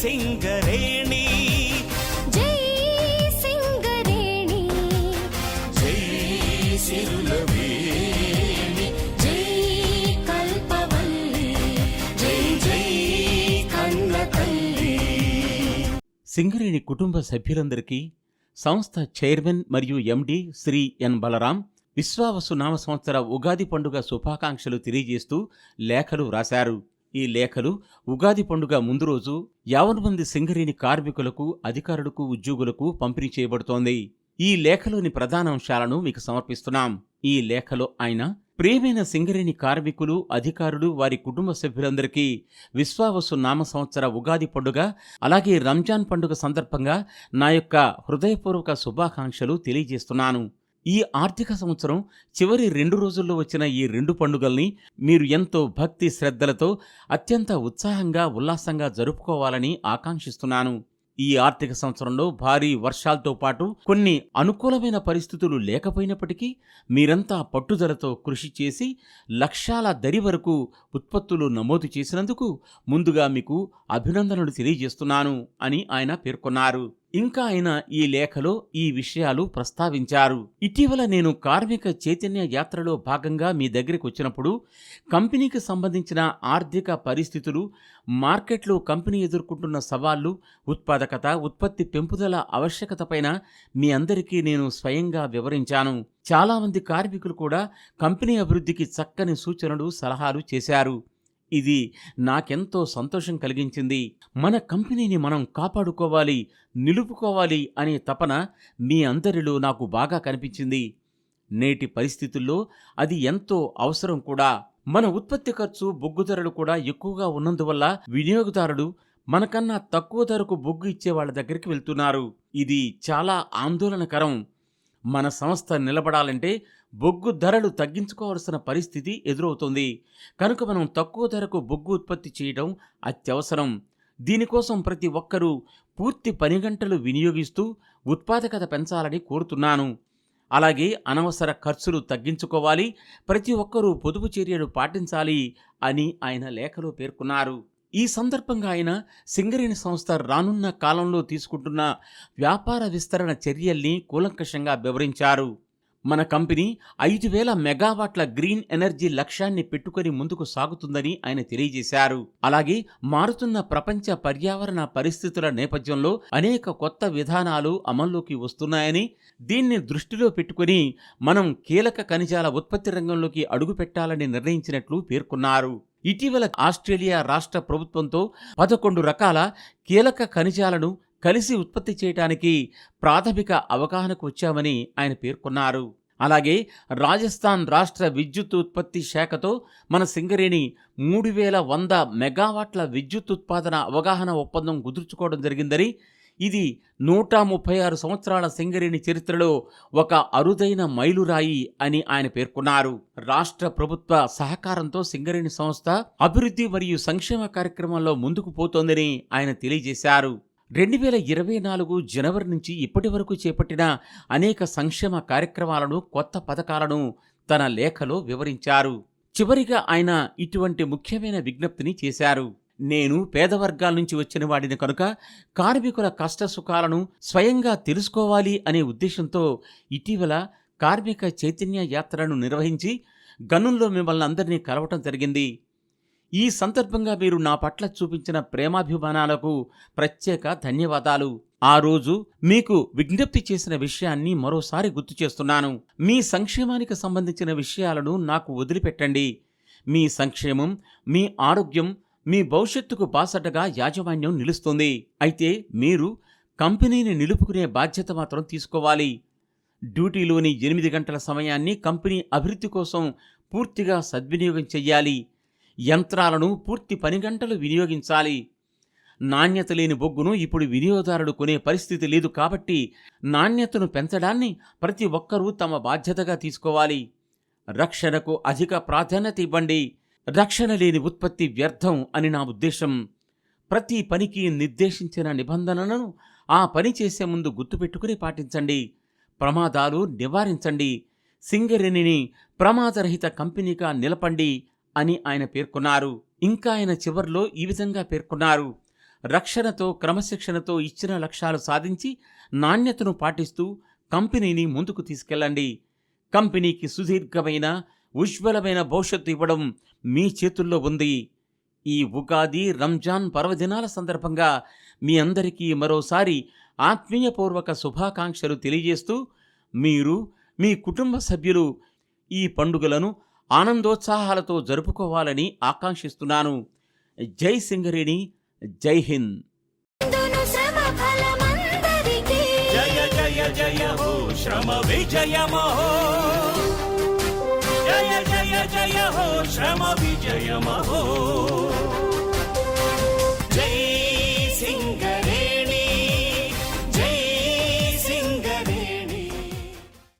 సింగరేణి జై సింగరేణి జై సిరులవేణి జై కల్పవల్లి జై జై కన్న తల్లి సింగరేణి కుటుంబ సభ్యులందరికీ సంస్థ చైర్మన్ మరియు ఎండి శ్రీ ఎన్ బలరాం విశ్వావసు నామ సంవత్సర ఉగాది పండుగ శుభాకాంక్షలు తెలియజేస్తూ లేఖలు రాశారు. ఈ లేఖలు ఉగాది పండుగ ముందు రోజు యావన్ మంది సింగరేణి కార్మికులకు అధికారులకు ఉద్యోగులకు పంపిణీ చేయబడుతోంది. ఈ లేఖలోని ప్రధాన అంశాలను మీకు సమర్పిస్తున్నాం. ఈ లేఖలో ఆయన ప్రియమైన సింగరేణి కార్మికులు అధికారులు వారి కుటుంబ సభ్యులందరికీ విశ్వావసు నామ సంవత్సర ఉగాది పండుగ అలాగే రంజాన్ పండుగ సందర్భంగా నా యొక్క హృదయపూర్వక శుభాకాంక్షలు తెలియజేస్తున్నాను. ఈ ఆర్థిక సంవత్సరం చివరి రెండు రోజుల్లో వచ్చిన ఈ రెండు పండుగల్ని మీరు ఎంతో భక్తి శ్రద్ధలతో అత్యంత ఉత్సాహంగా ఉల్లాసంగా జరుపుకోవాలని ఆకాంక్షిస్తున్నాను. ఈ ఆర్థిక సంవత్సరంలో భారీ వర్షాలతో పాటు కొన్ని అనుకూలమైన పరిస్థితులు లేకపోయినప్పటికీ మీరంతా పట్టుదలతో కృషి చేసి లక్షాల దరి వరకు ఉత్పత్తులు నమోదు చేసినందుకు ముందుగా మీకు అభినందనలు తెలియజేస్తున్నాను అని ఆయన పేర్కొన్నారు. ఇంకా ఆయన ఈ లేఖలో ఈ విషయాలు ప్రస్తావించారు. ఇటీవల నేను కార్మిక చైతన్య యాత్రలో భాగంగా మీ దగ్గరికి వచ్చినప్పుడు కంపెనీకి సంబంధించిన ఆర్థిక పరిస్థితులు మార్కెట్లో కంపెనీ ఎదుర్కొంటున్న సవాళ్ళు ఉత్పాదకత ఉత్పత్తి పెంపుదల ఆవశ్యకతపైన మీ అందరికీ నేను స్వయంగా వివరించాను. చాలామంది కార్మికులు కూడా కంపెనీ అభివృద్ధికి చక్కని సూచనలు సలహాలు చేశారు. ఇది నాకెంతో సంతోషం కలిగించింది. మన కంపెనీని మనం కాపాడుకోవాలి నిలుపుకోవాలి అనే తపన మీ అందరిలో నాకు బాగా కనిపించింది. నేటి పరిస్థితుల్లో అది ఎంతో అవసరం కూడా. మన ఉత్పత్తి ఖర్చు బొగ్గు ధరలు కూడా ఎక్కువగా ఉన్నందువల్ల వినియోగదారుడు మనకన్నా తక్కువ ధరకు బొగ్గు ఇచ్చే వాళ్ళ దగ్గరికి వెళ్తున్నారు. ఇది చాలా ఆందోళనకరం. మన సంస్థ నిలబడాలంటే బొగ్గు ధరలు తగ్గించుకోవాల్సిన పరిస్థితి ఎదురవుతుంది. కనుక మనం తక్కువ ధరకు బొగ్గు ఉత్పత్తి చేయడం అత్యవసరం. దీనికోసం ప్రతి ఒక్కరూ పూర్తి పని గంటలు వినియోగిస్తూ ఉత్పాదకత పెంచాలని కోరుతున్నాను. అలాగే అనవసర ఖర్చులు తగ్గించుకోవాలి. ప్రతి ఒక్కరూ పొదుపు చర్యలు పాటించాలి అని ఆయన లేఖలో పేర్కొన్నారు. ఈ సందర్భంగా ఆయన సింగరేణి సంస్థ రానున్న కాలంలో తీసుకుంటున్న వ్యాపార విస్తరణ చర్యల్ని కూలంకషంగా వివరించారు. మన కంపెనీ ఐదు వేల మెగావాట్ల గ్రీన్ ఎనర్జీ లక్ష్యాన్ని పెట్టుకొని ముందుకు సాగుతుందని ఆయన తెలియజేశారు. అలాగే మారుతున్న ప్రపంచ పర్యావరణ పరిస్థితుల నేపథ్యంలో అనేక కొత్త విధానాలు అమల్లోకి వస్తున్నాయని దీన్ని దృష్టిలో పెట్టుకుని మనం కీలక ఖనిజాల ఉత్పత్తి రంగంలోకి అడుగుపెట్టాలని నిర్ణయించినట్లు పేర్కొన్నారు. ఇటీవల ఆస్ట్రేలియా రాష్ట్ర ప్రభుత్వంతో పదకొండు రకాల కీలక ఖనిజాలను కలిసి ఉత్పత్తి చేయటానికి ప్రాథమిక అవగాహనకు వచ్చామని ఆయన పేర్కొన్నారు. అలాగే రాజస్థాన్ రాష్ట్ర విద్యుత్ ఉత్పత్తి శాఖతో మన సింగరేణి మూడు వేల వంద మెగావాట్ల విద్యుత్ ఉత్పాదన అవగాహన ఒప్పందం కుదుర్చుకోవడం జరిగిందని ఇది నూట ముప్పై ఆరు సంవత్సరాల సింగరేణి చరిత్రలో ఒక అరుదైన మైలురాయి అని ఆయన పేర్కొన్నారు. రాష్ట్ర ప్రభుత్వ సహకారంతో సింగరేణి సంస్థ అభివృద్ధి మరియు సంక్షేమ కార్యక్రమంలో ముందుకు పోతోందని ఆయన తెలియజేశారు. రెండు వేల ఇరవై నాలుగు జనవరి నుంచి ఇప్పటి వరకు చేపట్టిన అనేక సంక్షేమ కార్యక్రమాలను కొత్త పథకాలను తన లేఖలో వివరించారు. చివరిగా ఆయన ఇటువంటి ముఖ్యమైన విజ్ఞప్తిని చేశారు. నేను పేద వర్గాల నుంచి వచ్చిన వాడిని కనుక కార్మికుల కష్ట సుఖాలను స్వయంగా తెలుసుకోవాలి అనే ఉద్దేశంతో ఇటీవల కార్మిక చైతన్య యాత్రను నిర్వహించి గనుల్లో మిమ్మల్ని అందరినీ కలవటం జరిగింది. ఈ సందర్భంగా మీరు నా పట్ల చూపించిన ప్రేమాభిమానాలకు ప్రత్యేక ధన్యవాదాలు. ఆ రోజు మీకు విజ్ఞప్తి చేసిన విషయాన్ని మరోసారి గుర్తు చేస్తున్నాను. మీ సంక్షేమానికి సంబంధించిన విషయాలను నాకు వదిలిపెట్టండి. మీ సంక్షేమం మీ ఆరోగ్యం మీ భవిష్యత్తుకు బాసటగా యాజమాన్యం నిలుస్తుంది. అయితే మీరు కంపెనీని నిలుపుకునే బాధ్యత మాత్రం తీసుకోవాలి. డ్యూటీలోని ఎనిమిది గంటల సమయాన్ని కంపెనీ అభివృద్ధి కోసం పూర్తిగా సద్వినియోగం చెయ్యాలి. యంత్రాలను పూర్తి పని గంటలు వినియోగించాలి. నాణ్యత లేని బొగ్గును ఇప్పుడు వినియోగదారుడు కొనే పరిస్థితి లేదు కాబట్టి నాణ్యతను పెంచడాన్ని ప్రతి ఒక్కరూ తమ బాధ్యతగా తీసుకోవాలి. రక్షణకు అధిక ప్రాధాన్యత ఇవ్వండి. రక్షణ లేని ఉత్పత్తి వ్యర్థం అని నా ఉద్దేశం. ప్రతి పనికి నిర్దేశించిన నిబంధనలను ఆ పని చేసే ముందు గుర్తుపెట్టుకుని పాటించండి. ప్రమాదాలు నివారించండి. సింగరేణిని ప్రమాదరహిత కంపెనీగా నిలపండి. అని ఆయన పేర్కొన్నారు. ఇంకా ఆయన చివర్లో ఈ విధంగా పేర్కొన్నారు. రక్షణతో క్రమశిక్షణతో ఇచ్చిన లక్ష్యాలు సాధించి నాణ్యతను పాటిస్తూ కంపెనీని ముందుకు తీసుకెళ్ళండి. కంపెనీకి సుదీర్ఘమైన ఉజ్వలమైన భవిష్యత్తు ఇవ్వడం మీ చేతుల్లో ఉంది. ఈ ఉగాది రంజాన్ పర్వదినాల సందర్భంగా మీ అందరికీ మరోసారి ఆత్మీయపూర్వక శుభాకాంక్షలు తెలియజేస్తూ మీరు మీ కుటుంబ సభ్యులు ఈ పండుగలను ఆనందోత్సాహాలతో జరుపుకోవాలని ఆకాంక్షిస్తున్నాను. జై సింగరేణి జై హింద్. అందును శ్రమ ఫలమందరికీ జయ జయ జయ హో శ్రమ విజయమో జయ జయ జయ హో శ్రమ విజయమో